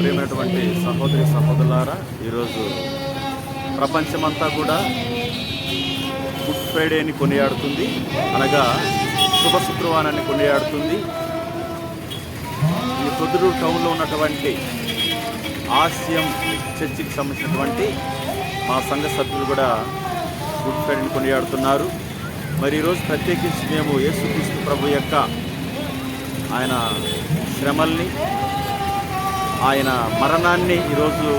ప్రియమైనటువంటి సహోదరి సహోదరులారా ఈరోజు ప్రపంచమంతా కూడా గుడ్ ఫ్రైడేని కొనియాడుతుంది. అనగా శుభ శుక్రవారాన్ని కొనియాడుతుంది. ఈ పొద్దురు టౌన్లో ఉన్నటువంటి ఆసియం చర్చికి సంబంధించినటువంటి మా సంఘ సభ్యులు కూడా గుడ్ ఫ్రైడేని కొనియాడుతున్నారు. మరి ఈరోజు ప్రత్యేకించి మేము యేసుక్రీస్తు ప్రభు యొక్క ఆయన శ్రమల్ని ఆయన మరణాన్ని ఈరోజు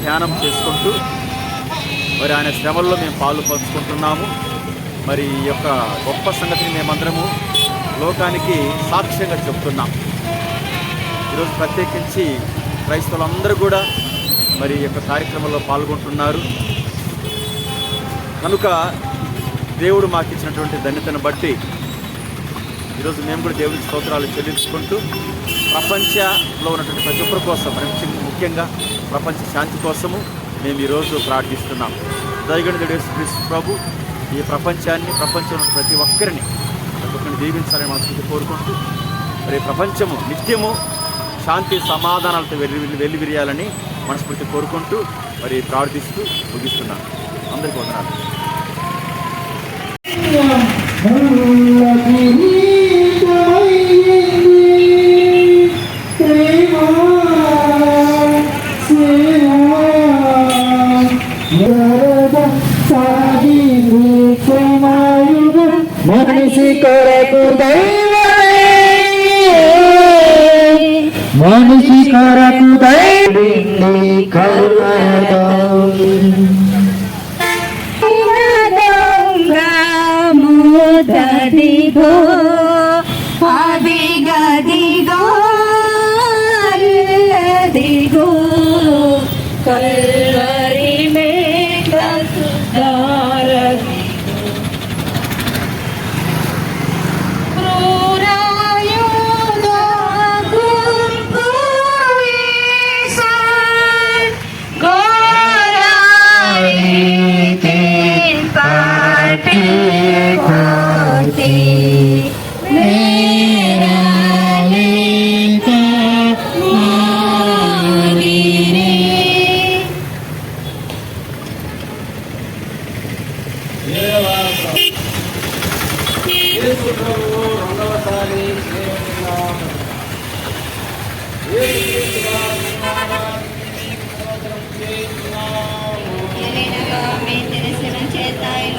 ధ్యానం చేసుకుంటూ మరి ఆయన శ్రమల్లో మేము పాలు పంచుకుంటున్నాము. మరి ఈ యొక్క గొప్ప సంగతిని మేమందరము లోకానికి సాక్ష్యంగా చెప్తున్నాం. ఈరోజు ప్రత్యేకించి క్రైస్తవులందరూ కూడా మరి ఈ యొక్క కార్యక్రమంలో పాల్గొంటున్నారు. కనుక దేవుడు మాకు ఇచ్చినటువంటి ధన్యతను బట్టి ఈరోజు మేము కూడా దేవుడి స్తోత్రాలు చెల్లించుకుంటూ ప్రపంచంలో ఉన్నటువంటి ప్రతి ఒక్కరి కోసం ముఖ్యంగా- ప్రపంచ శాంతి కోసము మేము ఈరోజు ప్రార్థిస్తున్నాం. దయగణుడు క్రీస్తు ప్రభు ఈ ప్రపంచాన్ని ప్రపంచంలో ప్రతి ఒక్కరిని ప్రతి ఒక్కరిని దీవించాలని మనస్ఫూర్తి కోరుకుంటూ మరి ప్రపంచము నిత్యము శాంతి సమాధానాలతో వెల్లి వెల్లివిరియాలని మనస్ఫూర్తి కోరుకుంటూ మరి ప్రార్థిస్తూ ముగిస్తున్నాను అందరికీ వందనాలు. মনসি করে কুদৈবনে। মনসি করে কুদৈবনে করদম দিগো আদি গদি গো দিগো কর ఎలినగా మీ తెలిసిన చేత ఈ